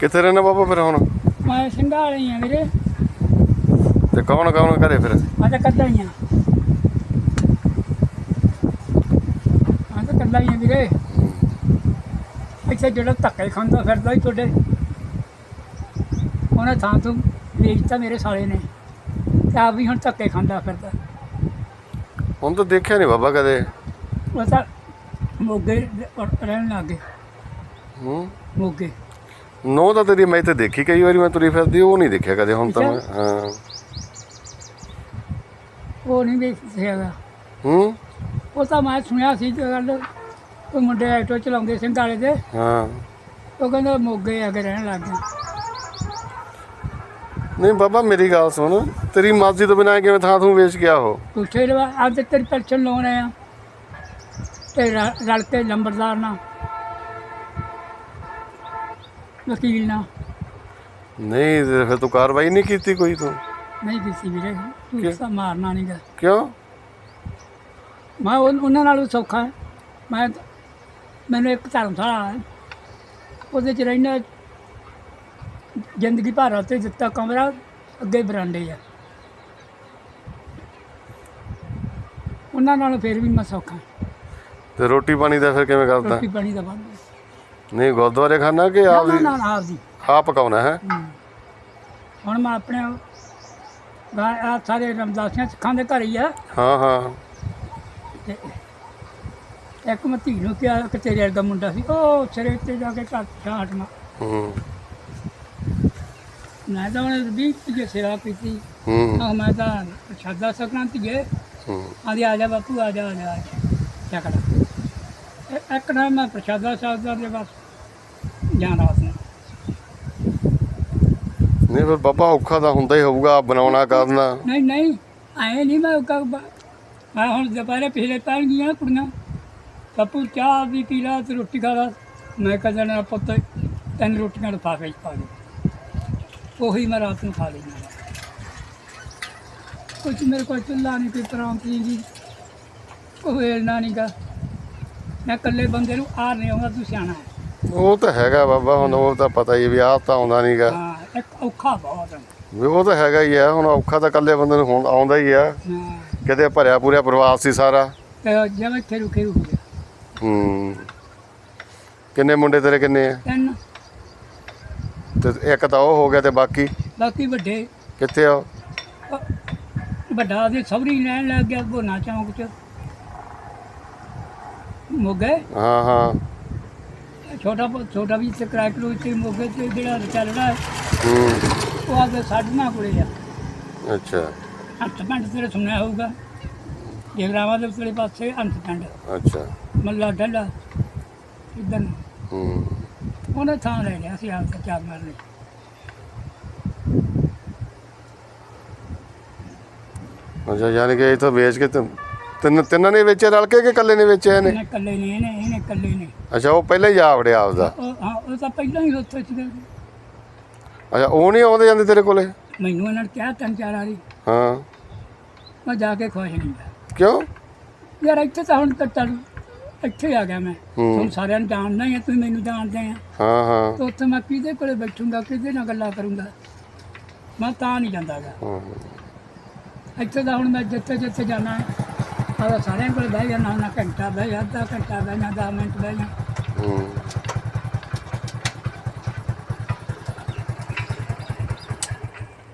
ਕਿੱਥੇ ਰਹਿਣਾ ਬਾਬਾ ਫਿਰ ਹੁਣ? ਮੈਂ ਸਿੰਘਾਂ ਵਾਲੀ ਆ ਵੀਰੇ। ਤੇ ਕੌਣ ਕੌਣ ਘਰੇ ਫਿਰ? ਮੈਂ ਤਾਂ ਕੱਲਾ ਹੀ ਆ। ਮੈਂ ਤਾਂ ਕੱਲਾ ਹੀ ਆ ਵੀਰੇ। ਇੱਥੇ ਜਿਹੜਾ ਧੱਕੇ ਖਾਂਦਾ ਫਿਰਦਾ ਹੀ ਤੁਹਾਡੇ। ਉਹਨੇ ਥਾਂ ਤੋਂ ਵੇਚਤਾ ਮੇਰੇ ਸਾਲੇ ਨੇ। ਤੇ ਆਪ ਵੀ ਹੁਣ ਧੱਕੇ ਖਾਂਦਾ ਫਿਰਦਾ। ਹੁਣ ਤਾਂ ਦੇਖਿਆ ਨਹੀਂ ਬਾਬਾ ਕਦੇ। ਉਹ ਤਾਂ ਮੋਗੇ ਰਹਿਣ ਲੱਗ ਹੂੰ। ਮੋਗੇ। ਨੋ ਤਾਂ ਤੇਰੀ ਮੈਂ ਤੇ ਦੇਖੀ ਕਈ ਵਾਰੀ ਮੈਂ ਤੁਰੀ ਫਿਰਦੀ ਉਹ ਨਹੀਂ ਦੇਖਿਆ ਕਦੇ ਹੁਣ ਤਾਂ ਮੈਂ ਹਾਂ। ਉਹ ਨਹੀਂ ਵੇਚਿਆਗਾ ਹੂੰ? ਉਹ ਤਾਂ ਮੈਂ ਸੁਣਿਆ ਸੀ ਗੱਲ ਉਹ ਮੁੰਡੇ ਆਟੋ ਚਲਾਉਂਦੇ ਸਿੰਘਾਲੇ ਦੇ ਹਾਂ। ਉਹ ਕਹਿੰਦਾ ਮੋਗੇ ਆ ਕੇ ਰਹਿਣ ਲੱਗ ਗਏ। ਨਹੀਂ ਬਾਬਾ ਮੇਰੀ ਗੱਲ ਸੁਣ ਤੇਰੀ ਮਰਜ਼ੀ ਤੋਂ ਬਿਨਾਂ ਕਿਵੇਂ ਥਾਂ ਤੂੰ ਵੇਚ ਗਿਆ ਹੋ ਪੁੱਛੇ ਲਵਾ ਅੱਜ ਤੇਰੀ ਪੈਨਸ਼ਨ ਲਾਉਣ ਆਇਆ। ਤੇ ਰਲ ਕੇ ਨੰਬਰਦਾਰ ਨਾਲ। ਵਕੀਲ ਨਾਲ। ਨਹੀਂ ਤੇ ਫਿਰ ਤੂੰ ਕਾਰਵਾਈ ਨਹੀਂ ਕੀਤੀ ਕੋਈ ਤੂੰ? ਨਹੀਂ ਕੀਤੀ ਵੀਰੇ ਤੂੰ ਕਿਉਂ? ਤਾਂ ਮਾਰਨਾ ਨਹੀਂਗਾ ਕਿਉਂ? ਮੈਂ ਉਹ- ਉਹਨਾਂ ਨਾਲੋਂ ਸੌਖਾ ਹੈ। ਮੈਂ ਮੈਨੂੰ ਇੱਕ ਧਰਮਸ਼ਾਲਾ ਹੈ। ਉਹਦੇ ਚ ਰਹਿਣਾ ਜ਼ਿੰਦਗੀ ਭਰ ਉੱਤੇ ਦਿੱਤਾ ਕਮਰਾ ਅੱਗੇ ਬਰਾਂਡੇ ਆ। ਉਹਨਾਂ ਨਾਲੋਂ ਫਿਰ ਵੀ ਮੈਂ ਸੌਖਾ। ਤੇ ਰੋਟੀ ਪਾਣੀ ਦਾ ਫਿਰ ਕਿਵੇਂ ਕਰਦਾ? ਰੋਟੀ ਪਾਣੀ ਦਾ ਬੰਦ। ਨਹੀਂ ਗੁਰਦੁਆਰੇ ਖਾਣਾ ਕਿ ਆਪ ਨਾ ਹੀ ਨਾ ਆਪ ਦੀ। ਆਪ ਪਕਾਉਣਾ ਹੈ। ਹੁਣ ਮੈਂ ਆਪਣੇ ਆ ਸਾਰੇ ਰਮਦਾਸੀਆਂ ਸਿੱਖਾਂ ਦੇ ਘਰ ਹੀ ਆ। ਹਾਂ ਹਾਂ। ਤੇ ਇੱਕ ਮੈਂ ਧੀ ਨੂੰ ਕਿਹਾ ਕਿ ਤੇਰੇ ਵਰਗਾ ਮੁੰਡਾ ਸੀ। ਉਹ ਸਿਰੇ ਤੇ ਜਾ ਕੇ ਘਰ ਛਾਟ ਮਾ ਹੂੰ। ਮੈਂ ਤਾਂ ਉਹਨੇ ਵੀ ਜੇ ਸੇਵਾ ਕੀਤੀ। ਹੂੰ। ਆਹ ਮੈਂ ਤਾਂ ਪ੍ਰਸ਼ਾਦਾ ਸਕਣਾ ਧੀਏ। ਹੂੰ। ਆਂਦੀ ਆ ਜਾ ਬਾਪੂ ਆ ਜਾ ਆ ਜਾ ਚੱਕੜਾ ਇੱਕ ਨਾ ਮੈਂ ਪ੍ਰਸ਼ਾਦਾ ਸਕਦਾ ਦੇ ਬਸ ਜਾਣਾ ਨਹੀਂ ਫਿਰ ਬਾਬਾ ਔਖਾ ਤਾਂ ਹੁੰਦਾ ਹੀ ਹੋਊਗਾ ਬਣਾਉਣਾ ਕਰਨਾ। ਨਹੀਂ ਨਹੀਂ ਐ ਨਹੀਂ ਮੈਂ ਕਹ ਮੈਂ ਹੁਣ ਦੁਪਹਿਰੇ ਪਿਛਲੇ ਪੈਣ ਗਈਆਂ ਕੁੜੀਆਂ। ਬਾਪੂ ਚਾਹ ਵੀ ਪੀ ਲਾ ਤੇ ਰੋਟੀ ਖਾ ਲਾ। ਮੈਂ ਕਹ ਜਾਣਾ ਪੁੱਤ ਤਿੰਨ ਰੋਟੀਆਂ ਲਿਫਾਫੇ 'ਚ ਪਾ ਦੇ। ਉਹੀ ਮੈਂ ਰਾਤ ਨੂੰ ਖਾ ਲੈਣਾ ਕੁਝ ਮੇਰੇ ਕੋਲ ਚੁੱਲ੍ਹਾ ਨਹੀਂ ਕੋਈ ਪਰਾਂਠ ਜੀ। ਕੋਈ ਵੇਲਣਾ ਨਹੀਂ ਗਾ। ਮੈਂ ਇਕੱਲੇ ਬੰਦੇ ਨੂੰ ਆਰ ਨਹੀਂ ਆਉਂਦਾ ਤੂੰ ਸਿਆਣਾ। ਉਹ ਤਾਂ ਹੈਗਾ ਬਾਬਾ ਹੁਣ ਉਹ ਤਾਂ ਪਤਾ ਹੀ ਵੀ ਆਪ ਤਾਂ ਆਉਂਦਾ ਨਹੀਂਗਾ ਹਾਂ ਇੱਕ ਔਖਾ ਬਹੁਤ ਹੈ। ਵੀ ਉਹ ਤਾਂ ਹੈਗਾ ਹੀ ਆ ਹੁਣ ਔਖਾ ਤਾਂ ਇਕੱਲੇ ਬੰਦੇ ਨੂੰ ਹੁਣ ਆਉਂਦਾ ਹੀ ਆ ਹਾਂ। ਕਿਤੇ ਭਰਿਆ ਪੂਰਿਆ ਪਰਿਵਾਰ ਸੀ ਸਾਰਾ। ਤੇ ਜਿਵੇਂ ਖੇਰੂ ਖੇਰੂ ਹੋ ਗਿਆ ਹੂੰ। ਕਿੰਨੇ ਮੁੰਡੇ ਤੇਰੇ ਕਿੰਨੇ ਆ? ਤਿੰਨ। ਤੇ ਇੱਕ ਤਾਂ ਉਹ ਹੋ ਗਿਆ ਤੇ ਬਾਕੀ? ਬਾਕੀ ਵੱਡੇ। ਕਿੱਥੇ ਆ ਉਹ? ਵੱਡਾ ਦੇ ਸੌਰੀ ਲੈਣ ਲੱਗ ਗਿਆ ਗੋਨਾ ਚੌਂਕ ਚ। ਮੋਗੇ ਹਾਂ ਹਾਂ। ਛੋਟਾ ਛੋਟਾ ਵੀ ਇੱਥੇ ਕਿਰਾਏ ਕਰੂ ਇੱਥੇ ਮੋਗੇ ਤੇ ਜਿਹੜਾ ਚੱਲਦਾ ਹੈ, ਹੂੰ। ਉਹ ਆਗੇ ਸਾਡਨਾ ਕੋਲੇ ਆ। ਅੱਛਾ। ਹੱਥ ਪਿੰਡ ਤੇਰੇ ਸੁਣਿਆ ਹੋਊਗਾ। ਜਗਰਾਵਾਂ ਦੇ ਉਤਲੇ ਪਾਸੇ ਅੰਤ ਪਿੰਡ। ਅੱਛਾ। ਮੱਲਾ ਡੱਲਾ ਇਦਾਂ ਹੂੰ। ਉਹਨੇ ਥਾਂ ਲੈ ਲਿਆ ਸੀ ਆਪ ਚਾਰ ਮਾਰਨੇ। ਅੱਛਾ ਯਾਨੀ ਕਿ ਇਥੋਂ ਵੇਚ ਕੇ ਤਿੰਨ ਤਿੰਨ ਤਿੰਨਾਂ ਨੇ ਵੇਚੇ ਰਲ ਕੇ ਕਿ ਇਕੱਲੇ ਨੇ ਇਹਨੇ? ਇਹਨੇ ਇਕੱਲੇ ਨੇ ਇਹਨੇ ਇਹਨੇ ਇਕੱਲੇ ਨੇ। ਅੱਛਾ ਉਹ ਪਹਿਲਾਂ ਹੀ ਜਾ ਵੜਿਆ ਆਪਦਾ। ਉਹ ਹਾਂ ਉਹ ਤਾਂ ਪਹਿਲਾਂ ਹੀ ਉੱਥੇ ਸੀਗਾ। ਅੱਛਾ ਉਹ ਨਹੀਂ ਆਉਂਦੇ ਜਾਂਦੇ ਤੇਰੇ ਕੋਲੇ? ਮੈਨੂੰ ਇਹਨਾਂ ਨੇ ਕਿਹਾ ਤਿੰਨ ਚਾਰ ਵਾਰੀ। ਹਾਂ। ਮੈਂ ਜਾ ਕੇ ਖੁਸ਼ ਨਹੀਂ ਗਿਆ ਕਿਉਂ? ਯਾਰ ਇੱਥੇ ਤਾਂ ਹੁਣ ਤਾਂ ਚੱਲ ਇੱਥੇ ਆ ਗਿਆ ਮੈਂ। ਹੂੰ। ਤੁਹਾਨੂੰ ਸਾਰਿਆਂ ਨੂੰ ਜਾਣਦਾ ਹੀ ਆ ਤੁਸੀਂ ਮੈਨੂੰ ਜਾਣਦੇ ਆ। ਹਾਂ ਹਾਂ। ਤਾਂ ਉੱਥੇ ਮੈਂ ਕਿਹਦੇ ਕੋਲੇ ਬੈਠੂੰਗਾ ਕਿਹਦੇ ਨਾਲ ਗੱਲਾਂ ਕਰੂੰਗਾ? ਮੈਂ ਤਾਂ ਨਹੀਂ ਜਾਂਦਾ ਗਾ ਹਾਂ। ਇੱਥੇ ਤਾਂ ਹੁਣ ਮੈਂ ਜਿੱਥੇ ਜਿੱਥੇ ਜਾਣਾ ਸਾਰਿਆਂ ਕੋਲ ਬਹਿ ਜਾਣਾ ਹੁੰਦਾ ਘੰਟਾ ਬਹਿ ਜਾ, ਅੱਧਾ ਘੰਟਾ ਬਹਿ ਜਾ 10 ਮਿੰਟ ਬਹਿ ਜਾ। ਹੂੰ।